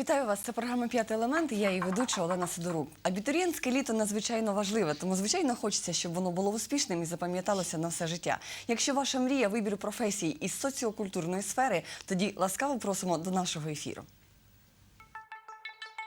Вітаю вас. Це програма П'ятий елемент. і Я її ведуча Олена Сидорук. Абітурієнтське літо надзвичайно важливе, тому звичайно хочеться, щоб воно було успішним і запам'яталося на все життя. Якщо ваша мрія вибір професії із соціокультурної сфери, тоді ласкаво просимо до нашого ефіру.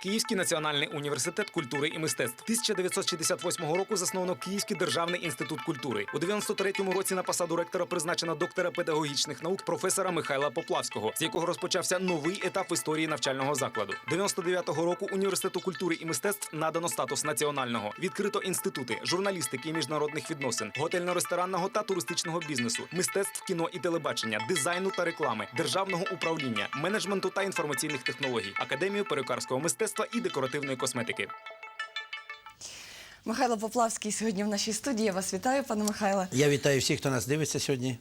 Київський національний університет культури і мистецтв 1968 року засновано Київський державний інститут культури. У 93-му році на посаду ректора призначено доктора педагогічних наук професора Михайла Поплавського, з якого розпочався новий етап історії навчального закладу. 99-го року університету культури і мистецтв надано статус національного. Відкрито інститути журналістики і міжнародних відносин, готельно-ресторанного та туристичного бізнесу, мистецтв кіно і телебачення, дизайну та реклами, державного управління, менеджменту та інформаційних технологій, академію перукарського мистецтва і декоративної косметики. Михайло Поплавський сьогодні в нашій студії. Я вас вітаю, пане Михайле. Я вітаю всіх, хто нас дивиться сьогодні.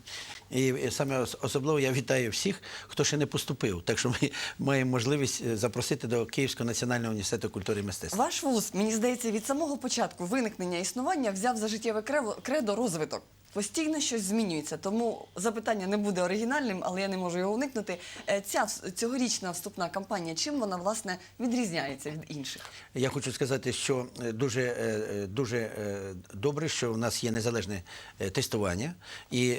І саме особливо я вітаю всіх, хто ще не поступив. Так що ми маємо можливість е, запросити до Київського національного університету культури і мистецтв. Ваш вуз, мені здається, від самого початку виникнення існування взяв за життєве кредо розвиток. Постійно щось змінюється, тому запитання не буде оригінальним, але я не можу його уникнути. Е, Ця цьогорічна вступна кампанія, чим вона власне відрізняється від інших? Я хочу сказати, що е, дуже, е, дуже добре, що в нас є незалежне тестування і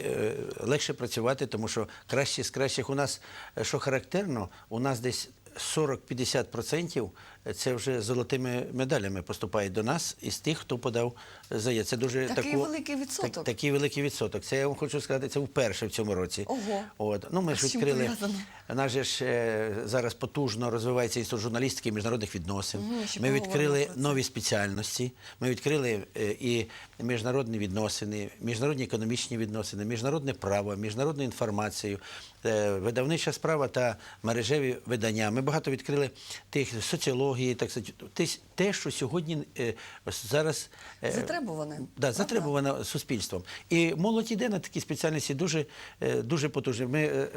легше працювати, тому що кращі з кращих у нас, що характерно, у нас десь 40-50% це вже золотими медалями поступають до нас із тих, хто подав заяву. Це дуже Такий таку- великий відсоток. Так, такий великий відсоток. Це я вам хочу сказати, це вперше в цьому році. Ого. От. Ну, ми ж відкрили. же ж е, зараз потужно розвивається інститут журналістики і міжнародних відносин. Ще ми відкрили нові спеціальності. Ми відкрили е, і міжнародні відносини, міжнародні економічні відносини, міжнародне право, міжнародну інформацію, е, видавнича справа та мережеві видання. Ми багато відкрили тих соціології, так сказати, те, що сьогодні е, зараз е, Затребуване, Да, правда? затребувано суспільством. І молодь іде на такі спеціальності дуже, е, дуже потужні. Ми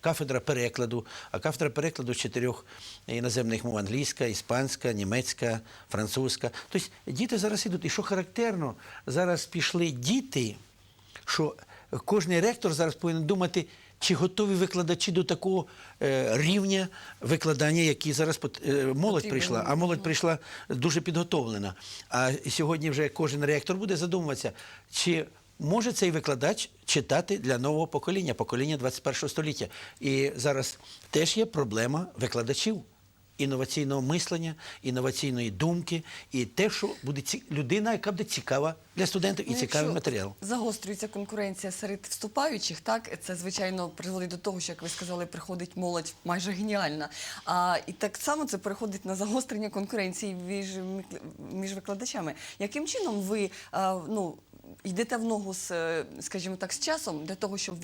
кафедра перекладу, а кафедра перекладу з чотирьох іноземних мов англійська, іспанська, німецька, французька. Тобто діти зараз ідуть. І що характерно, зараз пішли діти, що кожен ректор зараз повинен думати. Чи готові викладачі до такого е, рівня викладання, який зараз е, молодь прийшла, а молодь прийшла дуже підготовлена. А сьогодні вже кожен ректор буде задумуватися, чи може цей викладач читати для нового покоління, покоління 21 століття. І зараз теж є проблема викладачів. Інноваційного мислення, інноваційної думки, і те, що буде ці... людина, яка буде цікава для студентів і Ну, цікавий матеріал. Загострюється конкуренція серед вступаючих, так це звичайно призводить до того, що як ви сказали, приходить молодь майже геніальна. А і так само це переходить на загострення конкуренції між, між викладачами. Яким чином ви а, ну? Йдете в ногу з, е, скажімо так, з часом для того, щоб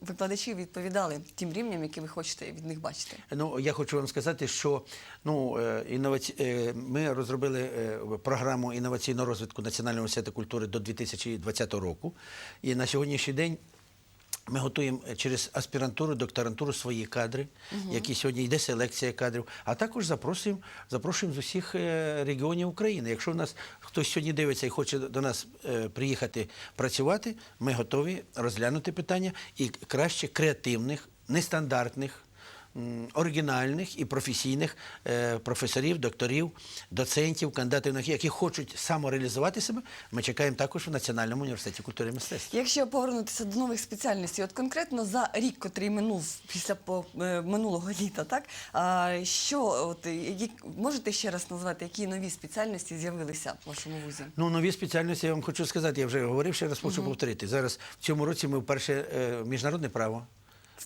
викладачі відповідали тим рівням, які ви хочете від них бачити. Ну, я хочу вам сказати, що ну, е, інноваці... е, ми розробили програму інноваційного розвитку Національного університету культури до 2020 року. І на сьогоднішній день ми готуємо через аспірантуру, докторантуру свої кадри, які сьогодні йде селекція кадрів, а також запрошуємо, запрошуємо з усіх е, регіонів України. Якщо в нас хтось сьогодні дивиться і хоче до нас е, приїхати працювати, ми готові розглянути питання і краще креативних, нестандартних оригінальних і професійних е, професорів, докторів, доцентів, кандидатів наук, які хочуть самореалізувати себе. Ми чекаємо також в Національному університеті культури і мистецтв. Якщо повернутися до нових спеціальностей, от конкретно за рік, котрий минув після е, минулого літа, так що от які можете ще раз назвати, які нові спеціальності з'явилися в вашому вузі? Ну, нові спеціальності я вам хочу сказати, я вже говорив, ще раз хочу повторити. Зараз в цьому році ми вперше е, міжнародне право.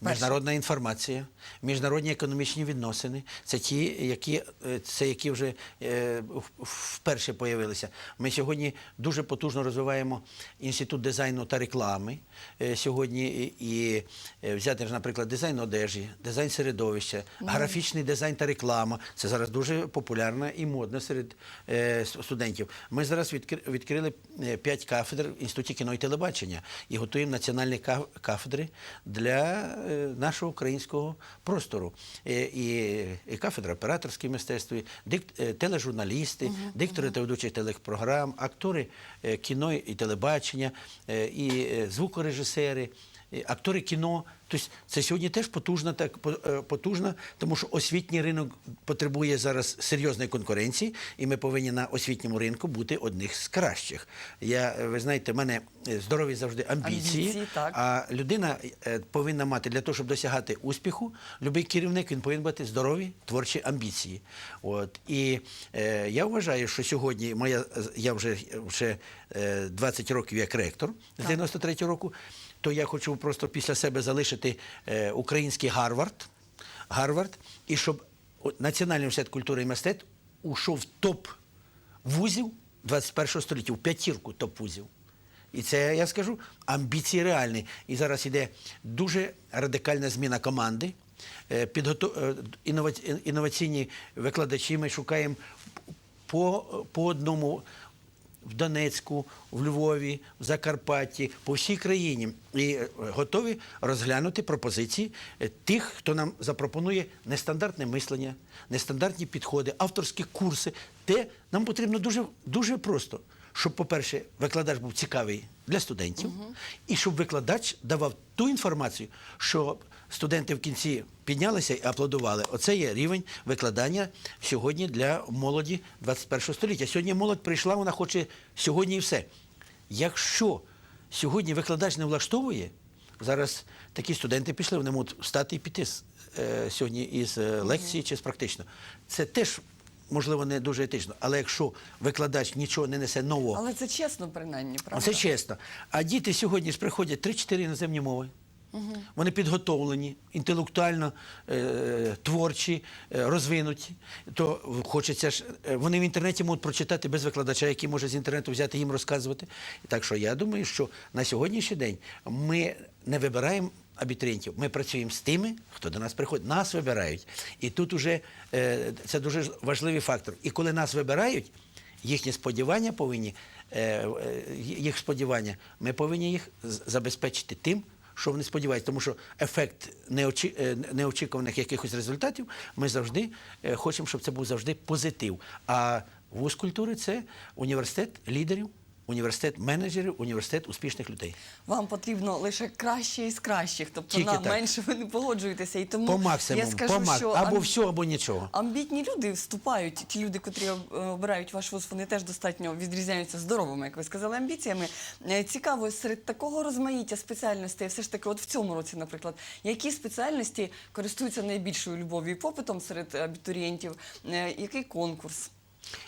Міжнародна інформація, міжнародні економічні відносини це ті, які е, це які вже е, вперше появилися. Ми сьогодні дуже потужно розвиваємо інститут дизайну та реклами. Е, Сьогодні і, і взяти, наприклад, дизайн одежі, дизайн середовища, графічний дизайн та реклама. Це зараз дуже популярно і модно серед е, студентів. Ми зараз відкри- відкрили п'ять кафедр в інституті кіно і телебачення і готуємо національні ка- кафедри для нашого українського простору. Е, І, кафедра операторських мистецтв, е, тележурналісти, диктори та ведучі телепрограм, актори е, кіно і телебачення, е, і е, звукорежисери, е, актори кіно Тобто це сьогодні теж потужна, так е, потужна, тому що освітній ринок потребує зараз серйозної конкуренції, і ми повинні на освітньому ринку бути одних з кращих. Я, е, ви знаєте, в мене е, здорові завжди амбіції, Амбіції, так. а людина повинна мати для того, щоб досягати успіху, будь-який керівник він повинен мати здорові творчі амбіції. От і е, я вважаю, що сьогодні моя я вже, вже е, 20 років як ректор з 93 року, то я хочу просто після себе залишити е, український Гарвард, Гарвард, і щоб Національний університет культури і мистецтв ушов топ вузів 21 століття, в п'ятірку топ вузів. І це я скажу амбіції реальні. І зараз іде дуже радикальна зміна команди. Е, підгото- е, Інноваційні викладачі ми шукаємо по, по одному в Донецьку, в Львові, в Закарпатті, по всій країні. І е, готові розглянути пропозиції е, тих, хто нам запропонує нестандартне мислення, нестандартні підходи, авторські курси. Те нам потрібно дуже, дуже просто, щоб, по-перше, викладач був цікавий для студентів, і щоб викладач давав ту інформацію, що студенти в кінці піднялися і аплодували. Оце є рівень викладання сьогодні для молоді 21 століття. Сьогодні молодь прийшла, вона хоче сьогодні і все. Якщо сьогодні викладач не влаштовує, зараз такі студенти пішли, вони можуть встати і піти е, сьогодні із е, лекції чи з практично. Це теж. Можливо, не дуже етично, але якщо викладач нічого не несе нового, Але це чесно, принаймні, правда? це чесно. А діти сьогодні ж приходять 3-4 іноземні мови. Вони підготовлені, інтелектуально е, творчі, е, розвинуті. То хочеться ж, е, вони в інтернеті можуть прочитати без викладача, який може з інтернету взяти їм розказувати. Так що я думаю, що на сьогоднішній день ми не вибираємо абітурієнтів, ми працюємо з тими, хто до нас приходить. Нас вибирають. І тут уже е, це дуже важливий фактор. І коли нас вибирають, їхні сподівання повинні, е, е, їх сподівання, ми повинні їх забезпечити тим, що вони сподіваються. Тому що ефект е, неочікуваних якихось результатів ми завжди е, хочемо, щоб це був завжди позитив. А вуз культури це університет лідерів, університет менеджерів, університет успішних людей. Вам потрібно лише краще із кращих, тобто Тільки на так. менше ви не погоджуєтеся. І тому По максимуму, я скажу, по мак... що або ам- все, або нічого. Амбітні люди вступають, ті люди, котрі е, обирають ваш вуз, вони теж достатньо відрізняються здоровими, як ви сказали, амбіціями. Е, Цікаво, серед такого розмаїття спеціальностей, все ж таки, от в цьому році, наприклад, які спеціальності користуються найбільшою любов'ю і попитом серед абітурієнтів? Е, Який конкурс?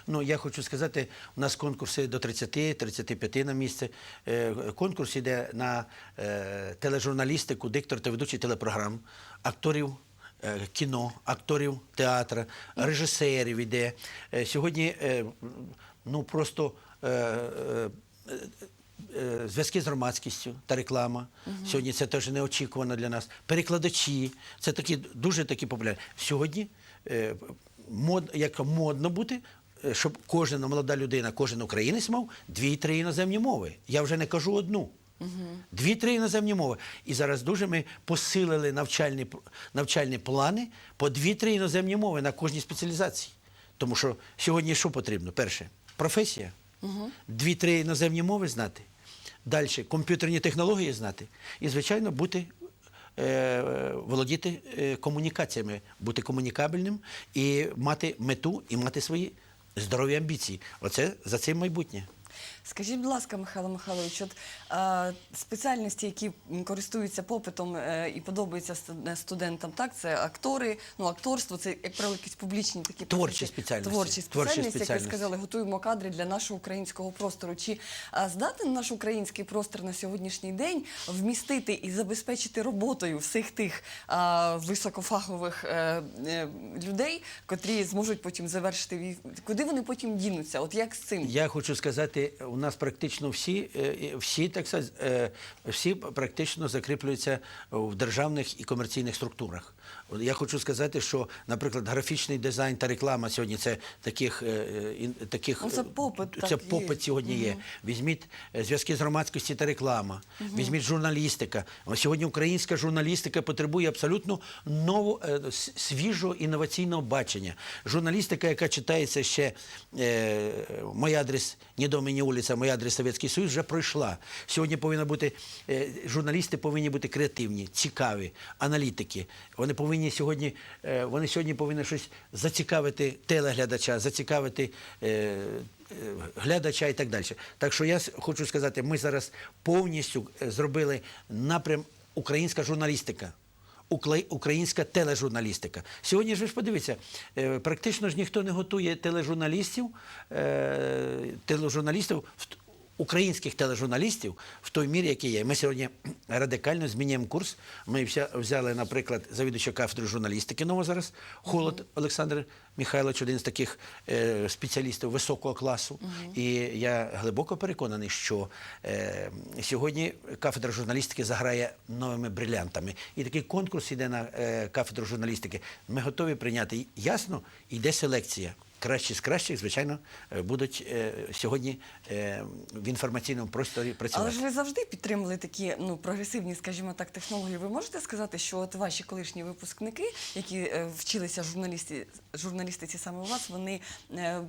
Ну, я хочу сказати, у нас конкурси до 30-35 на місце. Е, Конкурс йде на е, тележурналістику, диктор та ведучий телепрограм, акторів е, кіно, акторів театру, режисерів іде. Е, Сьогодні ну, просто зв'язки з громадськістю та реклама. Сьогодні це теж неочікувано для нас. Перекладачі, це такі дуже такі популярні. Сьогодні мод, як модно бути, щоб кожна молода людина, кожен українець мав дві-три іноземні мови. Я вже не кажу одну. Дві-три іноземні мови. І зараз дуже ми посилили навчальні, навчальні плани по дві-три іноземні мови на кожній спеціалізації. Тому що сьогодні що потрібно? Перше професія, дві-три іноземні мови знати. Далі комп'ютерні технології знати. І, звичайно, бути е, володіти е, комунікаціями, бути комунікабельним і мати мету, і мати свої здорові амбіції. Оце за цим майбутнє. Скажіть, будь ласка, Михайло Михайлович, от е, спеціальності, які користуються попитом е, і подобаються е, студентам, так це актори, ну акторство, це як правило якісь публічні такі Творчі спеціальності. Творчі Творчі спеціальності, як ви сказали, готуємо кадри для нашого українського простору. Чи е, здатен наш український простір на сьогоднішній день вмістити і забезпечити роботою всіх тих е, високофахових е, е, людей, котрі зможуть потім завершити вій- куди вони потім дінуться? От як з цим? Я хочу сказати, у нас практично всі, е, всі, так сказати, е, всі практично закріплюються в державних і комерційних структурах. Я хочу сказати, що, наприклад, графічний дизайн та реклама сьогодні це таких, е, таких Ну, це попит, це так, попит сьогодні є. Візьміть зв'язки з громадськості та реклама, візьміть журналістика. Сьогодні українська журналістика потребує абсолютно нового свіжого інноваційного бачення. Журналістика, яка читається ще мой адрес не до мені вулиць висловиться моя адрес Совєтський Союз, вже пройшла. Сьогодні повинна бути е, журналісти повинні бути креативні, цікаві, аналітики. Вони повинні сьогодні, е, вони сьогодні повинні щось зацікавити телеглядача, зацікавити. е, Глядача і так далі. Так що я хочу сказати, ми зараз повністю зробили напрям українська журналістика. Українська тележурналістика. Сьогодні ж ви ж подивіться, е, практично ж ніхто не готує тележурналістів, е, тележурналістів, українських тележурналістів в той мірі, який є. Ми сьогодні радикально змінюємо курс. Ми вся- взяли, наприклад, завідувача кафедри журналістики нового зараз, Холод Олександр Михайлович, один з таких е, спеціалістів високого класу. І я глибоко переконаний, що е, сьогодні кафедра журналістики заграє новими брилянтами. І такий конкурс іде на е, кафедру журналістики. Ми готові прийняти. Ясно, йде селекція. Кращі з кращих, звичайно, е, будуть е, сьогодні е, в інформаційному просторі працювати. Але ж ви завжди підтримували такі ну прогресивні, скажімо так, технології. Ви можете сказати, що от ваші колишні випускники, які вчилися журналісті, журналістиці саме у вас, вони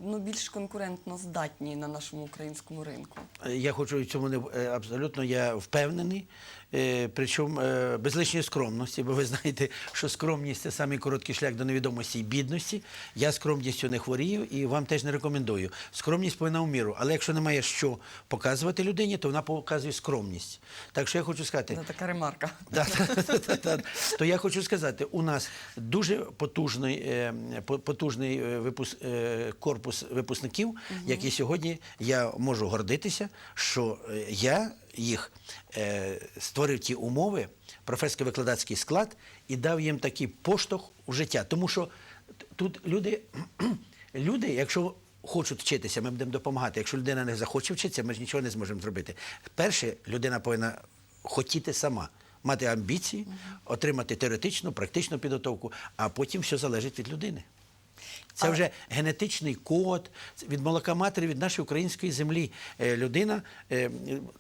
ну більш конкурентно здатні на нашому українському ринку? Я хочу в цьому не абсолютно я впевнений. Е, Причому е, без лишньої скромності, бо ви знаєте, що скромність це самий короткий шлях до невідомості і бідності. Я скромністю не хворію і вам теж не рекомендую. Скромність повинна в міру, але якщо немає що показувати людині, то вона показує скромність. Так що я хочу сказати, Це така ремарка. То я хочу сказати, у нас дуже потужний, е, потужний корпус випускників, які сьогодні я можу гордитися, що я їх е, створив ті умови, професорсько-викладацький склад, і дав їм такий поштовх у життя. Тому що тут люди, люди, якщо хочуть вчитися, ми будемо допомагати. Якщо людина не захоче вчитися, ми ж нічого не зможемо зробити. Перше, людина повинна хотіти сама, мати амбіції, отримати теоретичну, практичну підготовку, а потім все залежить від людини. Це вже генетичний код від молока матері, від нашої української землі. Е, Людина, е,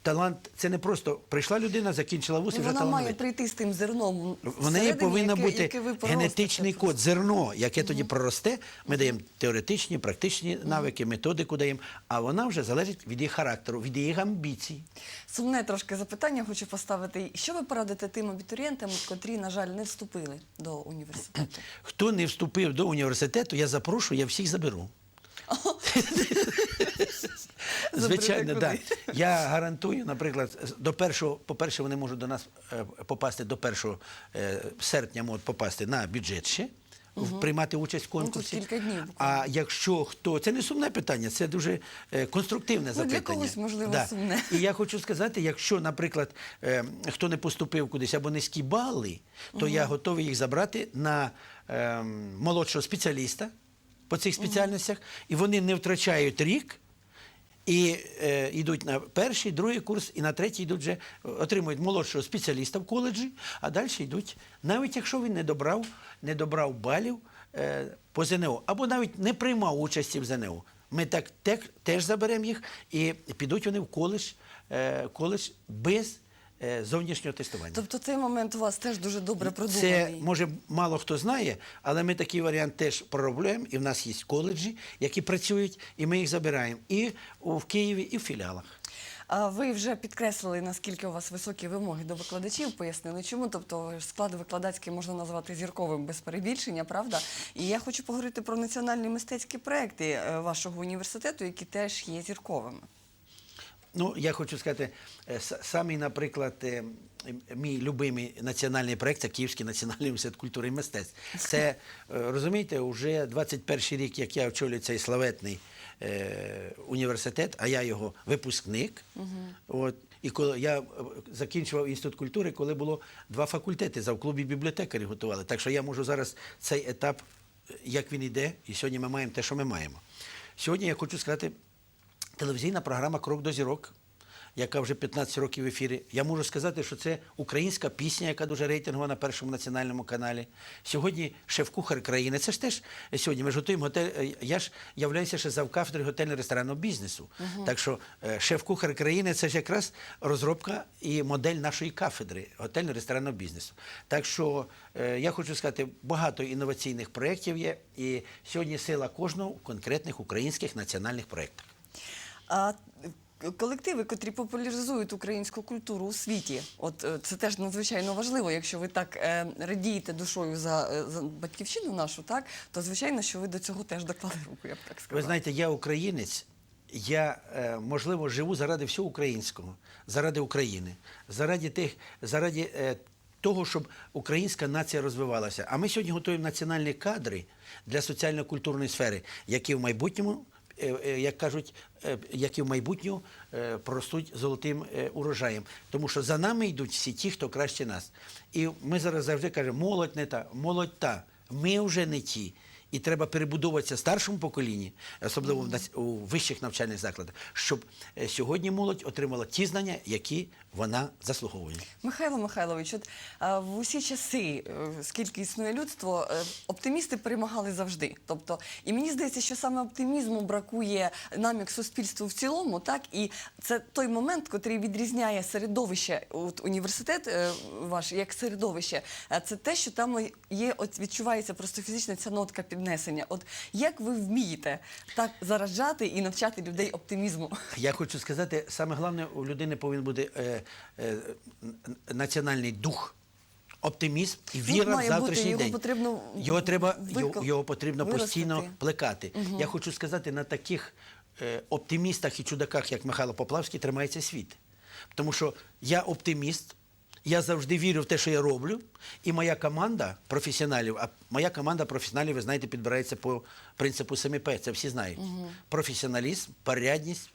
талант, це не просто прийшла людина, закінчила вуз і Ну, вже вона має прийти з тим зерном. В неї повинна яке- бути яке генетичний просто. код, зерно, яке тоді проросте. Ми даємо теоретичні, практичні навики, методику даємо, а вона вже залежить від її характеру, від її амбіцій. Сумне трошки запитання хочу поставити. Що ви порадите тим абітурієнтам, котрі, на жаль, не вступили до університету? Хто не вступив до університету, я запрошую, я всіх заберу. Звичайно, так. Да. Я гарантую, наприклад, до першого, по-перше, вони можуть до нас е, попасти до 1 е, серпня можуть попасти на бюджет ще. Приймати участь в тут конкурсі. кілька днів. А якщо хто. Це не сумне питання, це дуже е, конструктивне Ну, для запитання. когось, можливо, сумне. І я хочу сказати, якщо, наприклад, хто не поступив кудись або низькі бали, то я готовий їх забрати на е, молодшого спеціаліста по цих спеціальностях, і вони не втрачають рік. І е, йдуть на перший, другий курс, і на третій йдуть вже отримують молодшого спеціаліста в коледжі, а далі йдуть, навіть якщо він не добрав, не добрав балів е, по ЗНО, або навіть не приймав участі в ЗНО. Ми так те- теж заберемо їх і підуть вони в коледж, е, коледж без зовнішнього тестування. Тобто цей момент у вас теж дуже добре Це може мало хто знає, але ми такий варіант теж проробляємо, і в нас є коледжі, які працюють, і ми їх забираємо і в Києві, і в філіалах. Ви вже підкреслили, наскільки у вас високі вимоги до викладачів, пояснили чому. Тобто склад викладацький можна назвати зірковим без перебільшення, правда? І я хочу поговорити про національні мистецькі проекти е, вашого університету, які теж є зірковими. Ну, я хочу сказати, е, самий, наприклад, е, мій любимий національний проєкт це Київський національний університет культури і мистецтв. Це, е, розумієте, вже 21 рік, як я очолюю цей славетний е, університет, а я його випускник. От, і коли я е, закінчував інститут культури, коли було два факультети, за в клубі бібліотекарі готували. Так що я можу зараз цей етап, е, як він йде, і сьогодні ми маємо те, що ми маємо. Сьогодні я хочу сказати, телевізійна програма Крок до зірок, яка вже 15 років в ефірі. Я можу сказати, що це українська пісня, яка дуже рейтингова на першому національному каналі. Сьогодні шеф-кухар країни. Це ж теж сьогодні. Ми ж готуємо готель. е, Я ж являюся ще завкафедрою готельно-ресторанного бізнесу. Так що е, шеф-кухар країни це ж якраз розробка і модель нашої кафедри готельно-ресторанного бізнесу. Так що е, я хочу сказати, багато інноваційних проєктів є, і сьогодні сила кожного в конкретних українських національних проєктах. А колективи, котрі популяризують українську культуру у світі. От е, це теж надзвичайно важливо. Якщо ви так е, радієте душою за, е, за батьківщину нашу, так то звичайно, що ви до цього теж доклали руку, я б так Ви знаєте, я українець. Я, е, можливо, живу заради всього українського, заради України, заради тих, заради е, того, щоб українська нація розвивалася. А ми сьогодні готуємо національні кадри для соціально-культурної сфери, які в майбутньому, е, е, як кажуть, як які в майбутньому е, проростуть золотим е, урожаєм. Тому що за нами йдуть всі ті, хто краще нас. І ми зараз завжди кажемо, молодь не та, молодь та. Ми вже не ті. І треба перебудовуватися старшому поколінні, особливо в нац- у вищих навчальних закладах, щоб е, сьогодні молодь отримала ті знання, які вона заслуговує. Михайло Михайлович, от в усі часи, е, скільки існує людство, е, оптимісти перемагали завжди. Тобто, і мені здається, що саме оптимізму бракує нам як суспільству в цілому, так і це той момент, котрий відрізняє середовище, от університет ваш як середовище. Це те, що там є, от відчувається просто фізична ця нотка піднесення. От як ви вмієте так заражати і навчати людей оптимізму? Я хочу сказати, саме головне у людини повинен бути е, е, національний дух. Оптимізм і віра в має бути, завтрашній його день. потрібно його треба його, його потрібно виростити. постійно плекати. Я хочу сказати, на таких е, оптимістах і чудаках, як Михайло Поплавський, тримається світ. Тому що я оптиміст, я завжди вірю в те, що я роблю, і моя команда професіоналів, а моя команда професіоналів, ви знаєте, підбирається по принципу 7П, це всі знають. Професіоналізм, порядність,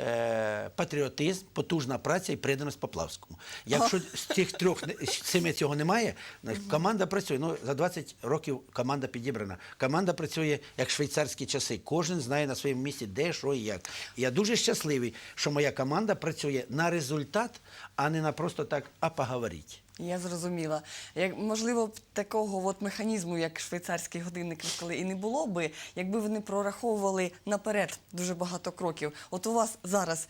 е, патріотизм, потужна праця і приданість Поплавському. Якщо з цих трьох цими цього немає, команда працює. Ну, за 20 років команда підібрана. Команда працює як швейцарські часи. Кожен знає на своєму місці, де, що і як. Я дуже щасливий, що моя команда працює на результат, а не на просто так, а поговорити. Я зрозуміла. Як можливо б такого от механізму, як швейцарський годинник, коли і не було би, якби вони прораховували наперед дуже багато кроків. От у вас зараз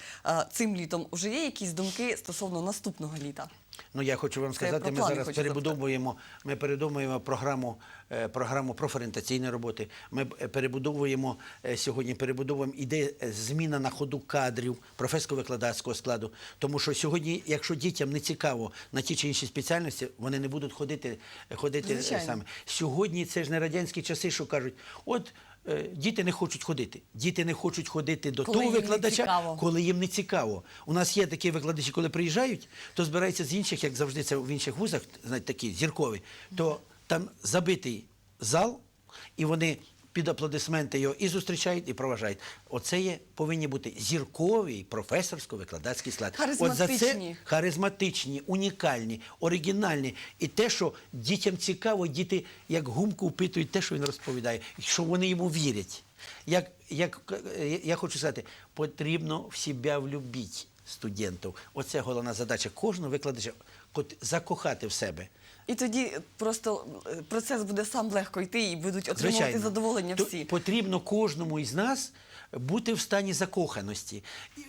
цим літом вже є якісь думки стосовно наступного літа? Ну, я хочу вам сказати, ми зараз перебудовуємо, ми передумуємо програму, е, програму профорієнтаційної роботи. Ми е, перебудовуємо е, сьогодні, перебудовуємо іде зміна на ходу кадрів професорсько-викладацького складу. Тому що сьогодні, якщо дітям не цікаво на ті чи інші спеціальності, вони не будуть ходити, ходити саме. Сьогодні це ж не радянські часи, що кажуть, от. Е, Діти не хочуть ходити. Діти не хочуть ходити до Коли того викладача, коли їм не цікаво. У нас є такі викладачі, коли приїжджають, то збираються з інших, як завжди це в інших вузах, знаєте, такі зіркові, то там забитий зал, і вони під аплодисменти його і зустрічають, і проважають. Оце є, повинні бути зірковий професорсько-викладацький склад. От за це Харизматичні. унікальні, оригінальні. І те, що дітям цікаво, діти як гумку впитують те, що він розповідає, що вони йому вірять. Як, як, я хочу сказати, потрібно в себе влюбити студентів. Оце головна задача кожного викладача закохати в себе. І тоді просто е, процес буде сам легко йти і будуть отримувати Звичайно. задоволення То всі. Потрібно кожному із нас бути в стані закоханості,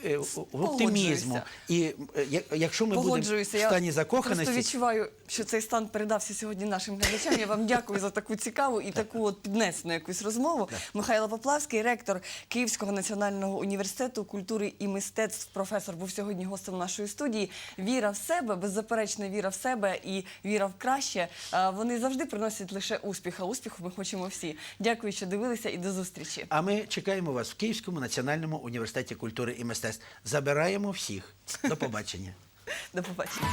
е, в оптимізму. І е, якщо ми будемо в. Я стані закоханості, відчуваю, що цей стан передався сьогодні нашим глядачам. Я вам дякую за таку цікаву і таку от піднесену якусь розмову. Михайло Поплавський, ректор Київського національного університету культури і мистецтв, професор, був сьогодні гостем нашої студії. Віра в себе, беззаперечна віра в себе і віра в краще. Вони завжди приносять лише успіх, а успіху ми хочемо всі. Дякую, що дивилися, і до зустрічі. А ми чекаємо вас в Київському національному університеті культури і мистецтв. Забираємо всіх. До побачення. До побачення.